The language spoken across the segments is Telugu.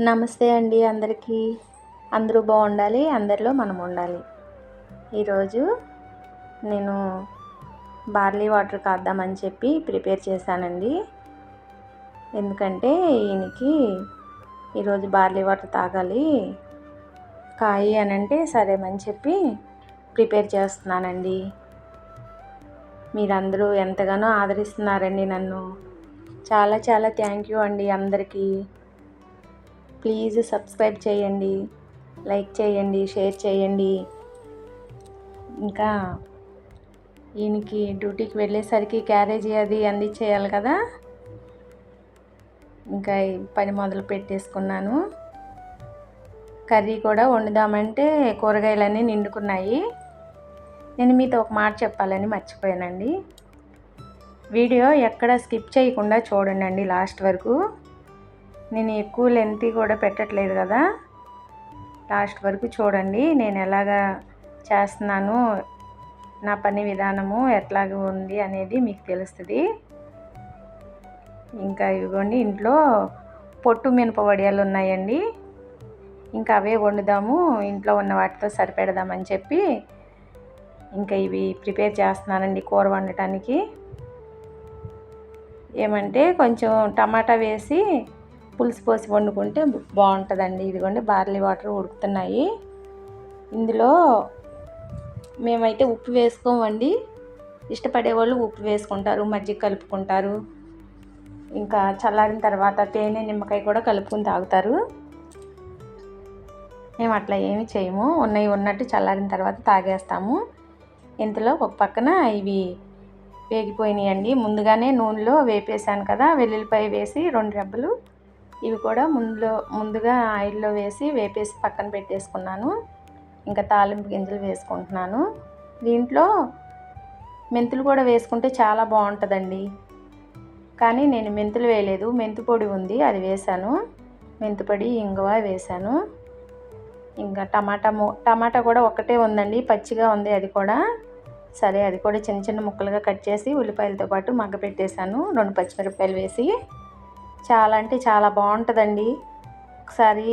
నమస్తే అండి అందరికీ. అందరూ బాగుండాలి అందరిలో మనం ఉండాలి. ఈరోజు నేను బార్లీ వాటర్ కాద్దామని చెప్పి ప్రిపేర్ చేశానండి. ఎందుకంటే ఈయనకి ఈరోజు బార్లీ వాటర్ తాగాలి. కాయి అని అంటే సరేమని చెప్పి ప్రిపేర్ చేస్తున్నానండి. మీరందరూ ఎంతగానో ఆదరిస్తున్నారండి నన్ను. చాలా చాలా థ్యాంక్ యూ అండి అందరికీ. ప్లీజ్ సబ్స్క్రైబ్ చేయండి లైక్ చేయండి షేర్ చేయండి. ఇంకా ఈయనకి డ్యూటీకి వెళ్ళేసరికి క్యారేజీ అది అందించేయాలి కదా. ఇంకా పని మొదలు పెట్టేసుకున్నాను. కర్రీ కూడా వండుదామంటే కూరగాయలన్నీ నిండుకున్నాయి. నేను మీతో ఒక మాట చెప్పాలని మర్చిపోయానండి. వీడియో ఎక్కడ స్కిప్ చేయకుండా చూడండి లాస్ట్ వరకు. నేను ఎక్కువ లెంత్ కూడా పెట్టట్లేదు కదా. లాస్ట్ వరకు చూడండి నేను ఎలాగా చేస్తున్నాను నా పని విధానము ఎట్లాగ ఉంది అనేది మీకు తెలుస్తుంది. ఇంకా ఇవ్వండి ఇంట్లో పొట్టు మినప వడియాలు ఉన్నాయండి. ఇంకా అవే వండుదాము ఇంట్లో ఉన్న వాటితో సరిపెడదామని చెప్పి ఇంకా ఇవి ప్రిపేర్ చేస్తున్నానండి కూర వండటానికి. ఏమంటే కొంచెం టమాటా వేసి పులుసు పోసి వండుకుంటే బాగుంటుందండి. ఇదిగోండి బార్లీ వాటర్ ఉడుకుతున్నాయి. ఇందులో మేమైతే ఉప్పు వేసుకోమండి. ఇష్టపడే వాళ్ళు ఉప్పు వేసుకుంటారు మజ్జిగ కలుపుకుంటారు. ఇంకా చల్లారిన తర్వాత తేనె నిమ్మకాయ కూడా కలుపుకుని తాగుతారు. మేము అట్లా ఏమి చేయము. ఉన్నవి ఉన్నట్టు చల్లారిన తర్వాత తాగేస్తాము. ఇంతలో ఒక పక్కన ఇవి వేగిపోయినాయండి. ముందుగానే నూనెలో వేపేసాను కదా వెల్లుల్లిపాయ వేసి రెండు రెబ్బలు ఇవి కూడా ముందులో ముందుగా ఆయిల్లో వేసి వేపేసి పక్కన పెట్టేసుకున్నాను. ఇంకా తాలింపు గింజలు వేసుకుంటున్నాను. దీంట్లో మెంతులు కూడా వేసుకుంటే చాలా బాగుంటుందండి. కానీ నేను మెంతులు వేయలేదు. మెంతు పొడి ఉంది అది వేసాను మెంతుపొడి ఇంగువ వేసాను ఇంకా టమాటా టమాటా కూడా ఒకటే ఉందండి పచ్చిగా ఉంది అది కూడా. సరే అది కూడా చిన్న చిన్న ముక్కలుగా కట్ చేసి ఉల్లిపాయలతో పాటు మగ్గ పెట్టేశాను రెండు పచ్చిమిరపకాయలు వేసి చాలా అంటే చాలా బాగుంటుందండి. ఒకసారి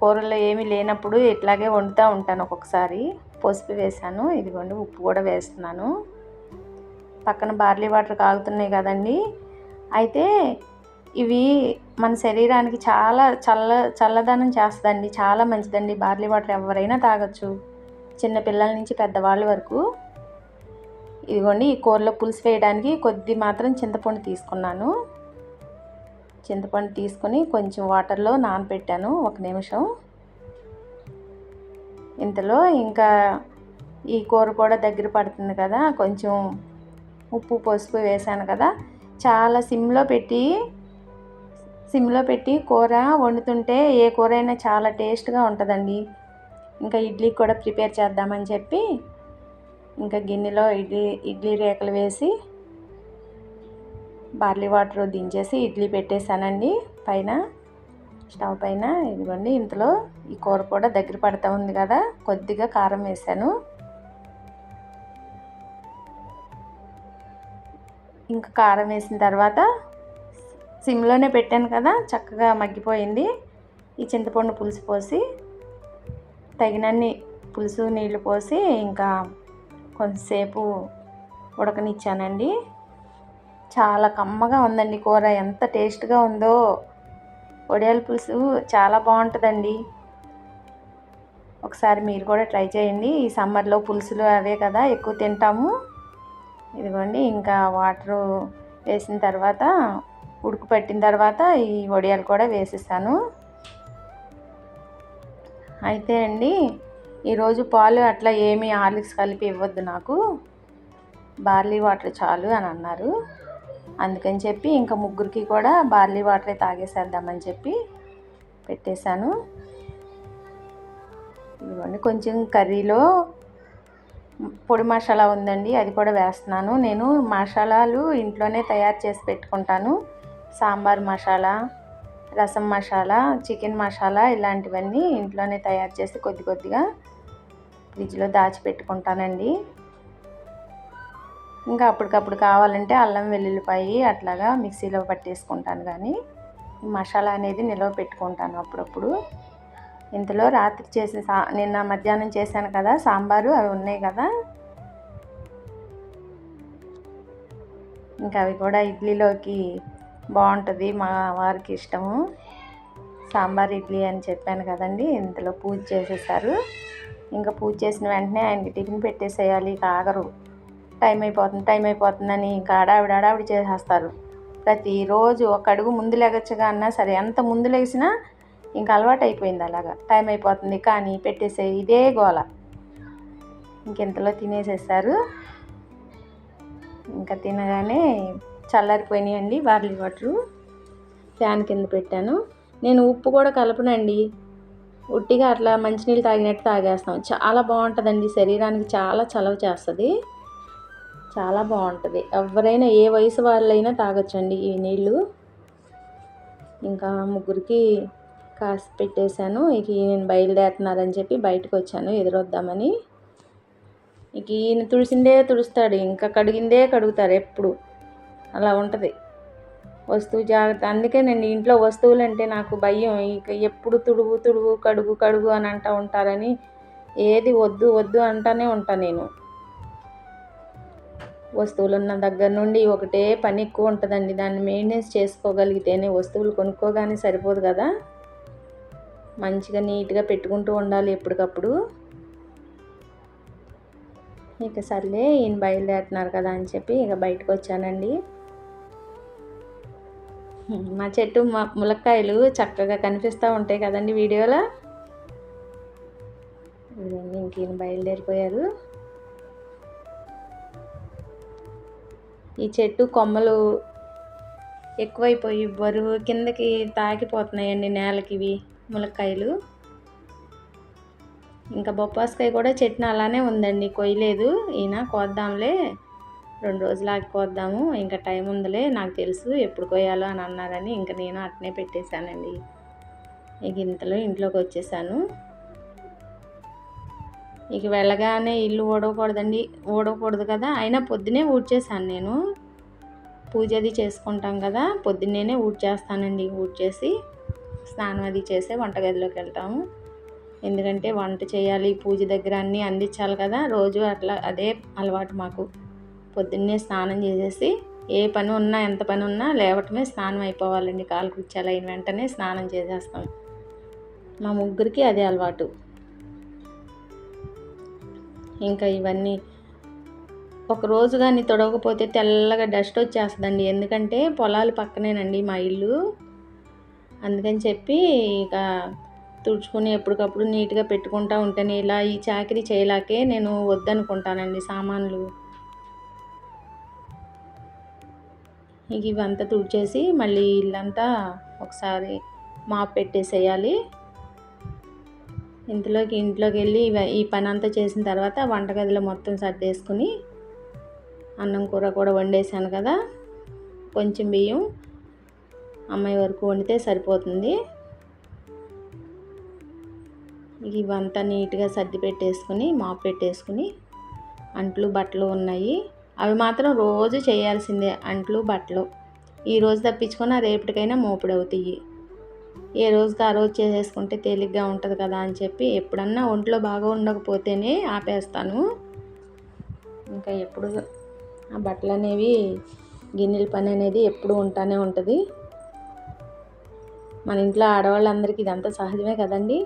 కూరలో ఏమీ లేనప్పుడు ఇట్లాగే వండుతూ ఉంటాను ఒక్కొక్కసారి. పసుపు వేసాను ఇదిగోండి ఉప్పు కూడా వేస్తున్నాను. పక్కన బార్లీ వాటర్ కాగుతున్నాయి కదండి. అయితే ఇవి మన శరీరానికి చాలా చల్ల చల్లదనం చేస్తుందండి. చాలా మంచిదండి. బార్లీ వాటర్ ఎవరైనా తాగొచ్చు. చిన్న పిల్లల నుంచి పెద్దవాళ్ళ వరకు. ఇదిగోండి ఈ కూరలో పులుసు వేయడానికి కొద్ది మాత్రం చింతపండు తీసుకున్నాను. చింతపండు తీసుకొని కొంచెం వాటర్లో నానబెట్టాను ఒక నిమిషం. ఇంతలో ఇంకా ఈ కూర కూడా దగ్గర పడుతుంది కదా కొంచెం ఉప్పు పసుపు వేసాను కదా చాలా సిమ్లో పెట్టి సిమ్లో పెట్టి కూర వండుతుంటే ఏ కూర అయినా చాలా టేస్ట్గా ఉంటుందండి. ఇంకా ఇడ్లీ కూడా ప్రిపేర్ చేద్దామని చెప్పి ఇంకా గిన్నెలో ఇడ్లీ ఇడ్లీ రేకలు వేసి బార్లీ వాటర్ దించేసి ఇడ్లీ పెట్టేశానండి. పైన స్టవ్ పైన ఇదిగోండి ఇంతలో ఈ కూర కూడా దగ్గర పడతా ఉంది కదా కొద్దిగా కారం వేసాను ఇంకా కారం వేసిన తర్వాత సిమ్లోనే పెట్టాను కదా చక్కగా మగ్గిపోయింది. ఈ చింతపండు పులుసు పోసి తగినన్ని పులుసు నీళ్ళు పోసి ఇంకా కొంతసేపు ఉడకనిచ్చానండి. చాలా కమ్మగా ఉందండి కూర. ఎంత టేస్ట్గా ఉందో. వడియాల పులుసు చాలా బాగుంటుందండి. ఒకసారి మీరు కూడా ట్రై చేయండి. ఈ సమ్మర్లో పులుసులు అవే కదా ఎక్కువ తింటాము. ఇదిగోండి ఇంకా వాటరు వేసిన తర్వాత ఉడుకు పట్టిన తర్వాత ఈ వడియాలు కూడా వేసిస్తాను అయితే అండి ఈరోజు పాలు అట్లా ఏమీ హార్లిక్స్ కలిపి ఇవ్వద్దు నాకు. బార్లీ వాటర్ చాలు అని అన్నారు. అందుకని చెప్పి ఇంకా ముగ్గురికి కూడా బార్లీ వాటరే తాగేసేద్దామని చెప్పి పెట్టేశాను. ఇదిగోండి కొంచెం కర్రీలో పొడి మసాలా ఉందండి అది కూడా వేస్తున్నాను. నేను మసాలాలు ఇంట్లోనే తయారు చేసి పెట్టుకుంటాను. సాంబార్ మసాలా రసం మసాలా చికెన్ మసాలా ఇలాంటివన్నీ ఇంట్లోనే తయారు చేసి కొద్ది కొద్దిగా ఫ్రిడ్జ్లో దాచిపెట్టుకుంటానండి. ఇంకా అప్పటికప్పుడు కావాలంటే అల్లం వెల్లుల్లిపాయి అట్లాగా మిక్సీలో పట్టేసుకుంటాను కానీ మసాలా అనేది నిల్వ పెట్టుకుంటాను అప్పుడప్పుడు. ఇంతలో రాత్రి చేసిన సా నిన్న మధ్యాహ్నం చేశాను కదా సాంబారు అవి ఉన్నాయి కదా. ఇంకా అవి కూడా ఇడ్లీలోకి బాగుంటుంది మా వారికి ఇష్టము. సాంబార్ ఇడ్లీ అని చెప్పాను కదండి ఇంతలో పూజ చేసేసారు. ఇంకా పూజ చేసిన వెంటనే ఆయనకి టిఫిన్ పెట్టేసేయాలి ఇక ఆగరు. టైం అయిపోతుంది టైం అయిపోతుందని ఇంకా అడావిడి అడావిడి చేసేస్తారు. ప్రతిరోజు ఒక అడుగు ముందు లెగచ్చగా అన్నా సరే ఎంత ముందు లేచినా ఇంకా అలవాటు అయిపోయింది అలాగా. టైం అయిపోతుంది కానీ పెట్టేసే ఇదే గోల. ఇంకెంతలో తినేసేస్తారు. ఇంకా తినగానే చల్లారిపోయినాయండి బార్లీ వాటరు. ఫ్యాన్ కింద పెట్టాను. నేను ఉప్పు కూడా కలపనండి. ఉట్టిగా అట్లా మంచినీళ్ళు తాగినట్టు తాగేస్తాం. చాలా బాగుంటుందండి. శరీరానికి చాలా చలవ చేస్తుంది. చాలా బాగుంటుంది. ఎవరైనా ఏ వయసు వాళ్ళైనా తాగొచ్చండి ఈ నీళ్ళు. ఇంకా ముగ్గురికి కాసి పెట్టేశాను. ఇక నేను బయలుదేరుతున్నారని చెప్పి బయటకు వచ్చాను ఎదురొద్దామని. ఇక ఈయన తుడిసిందే తుడుస్తాడు. ఇంకా కడిగిందే కడుగుతారు ఎప్పుడు. అలా ఉంటుంది. వస్తువు జాగ్రత్త. అందుకే నేను ఇంట్లో వస్తువులు అంటే నాకు భయం. ఇక ఎప్పుడు తుడుగు తుడుగు కడుగు కడుగు అని అంటూ ఉంటారని. ఏది వద్దు వద్దు అంటానే ఉంటాను నేను. వస్తువులు ఉన్న దగ్గర నుండి ఒకటే పని ఎక్కువ ఉంటుందండి. దాన్ని మెయింటెనెన్స్ చేసుకోగలిగితేనే వస్తువులు కొనుక్కోగానే సరిపోదు కదా? మంచిగా నీట్గా పెట్టుకుంటూ ఉండాలి ఎప్పటికప్పుడు. ఇక సర్లే ఈయన బయలుదేరుతున్నారు కదా అని చెప్పి ఇక బయటకు వచ్చానండి. మా చెట్టు ములక్కాయలు చక్కగా కనిపిస్తూ ఉంటాయి కదండి వీడియోలో. ఇంక ఈయన బయలుదేరిపోయారు. ఈ చెట్టు కొమ్మలు ఎక్కువైపోయి బరువు కిందకి తాకిపోతున్నాయండి నేలకి ఇవి ములక్కాయలు. ఇంకా బొప్పాస్కాయ కూడా చెట్టున అలానే ఉందండి కొయ్యలేదు. ఈయన కోద్దాంలే రెండు రోజులు ఆగి కోద్దాము ఇంకా టైం ఉందిలే నాకు తెలుసు ఎప్పుడు కొయ్యాలో అని అన్నారని ఇంకా నేను అట్నే పెట్టేశానండి. ఇక ఇంతలో ఇంట్లోకి వచ్చేసాను. ఇక వెళ్ళగానే ఇల్లు ఊడవకూడదండి. ఊడవకూడదు కదా. అయినా పొద్దునే ఊడ్చేసాను నేను. పూజ అది చేసుకుంటాం కదా. పొద్దున్నేనే ఊడ్చేస్తానండి. ఊడ్చేసి స్నానం అది చేసే వంటగదిలోకి వెళ్తాము. ఎందుకంటే వంట చేయాలి పూజ దగ్గర అన్నీ అందించాలి కదా. రోజు అట్లా అదే అలవాటు మాకు. పొద్దున్నే స్నానం చేసేసి ఏ పని ఉన్నా ఎంత పని ఉన్నా లేవటమే స్నానం అయిపోవాలండి. కాలు కూర్చాలి అయిన వెంటనే స్నానం చేసేస్తాం. మా ముగ్గురికి అదే అలవాటు. ఇంకా ఇవన్నీ ఒక రోజు కానీ తొడవకపోతే తెల్లగా డస్ట్ వచ్చేస్తుందండి. ఎందుకంటే పొలాలు పక్కనేనండి మా ఇల్లు. అందుకని చెప్పి ఇక తుడుచుకుని ఎప్పటికప్పుడు నీట్గా పెట్టుకుంటా ఉంటాను ఇలా ఈ చాకరీ చేయలేకే నేను వద్దనుకుంటానండి సామాన్లు. ఇక ఇవంతా తుడిచేసి మళ్ళీ ఇల్లంతా ఒకసారి మాప్ పెట్టేసేయాలి. ఇంట్లోకి ఇంట్లోకి వెళ్ళి ఈ పని అంతా చేసిన తర్వాత వంటగదిలో మొత్తం సర్దేసుకుని అన్నం కూర కూడా వండేసాను కదా. కొంచెం బియ్యం అమ్మాయి వరకు వండితే సరిపోతుంది. ఇవంతా నీట్గా సర్ది పెట్టేసుకుని మాప్ పెట్టేసుకుని అంట్లు బట్టలు ఉన్నాయి. అవి మాత్రం రోజు చేయాల్సిందే అంట్లు బట్టలు. ఈ రోజు రేపటికైనా మోపుడు అవుతాయి ఏ రోజుకి ఆ రోజు చేసేసుకుంటే తేలిగ్గా ఉంటుంది కదా అని చెప్పి ఎప్పుడన్నా ఒంట్లో బాగా ఉండకపోతేనే ఆపేస్తాను. ఇంకా ఎప్పుడు ఆ బట్టలు అనేవి గిన్నెల పని అనేది ఎప్పుడు ఉంటానే ఉంటుంది. మన ఇంట్లో ఆడవాళ్ళందరికీ ఇదంతా సహజమే కదండి?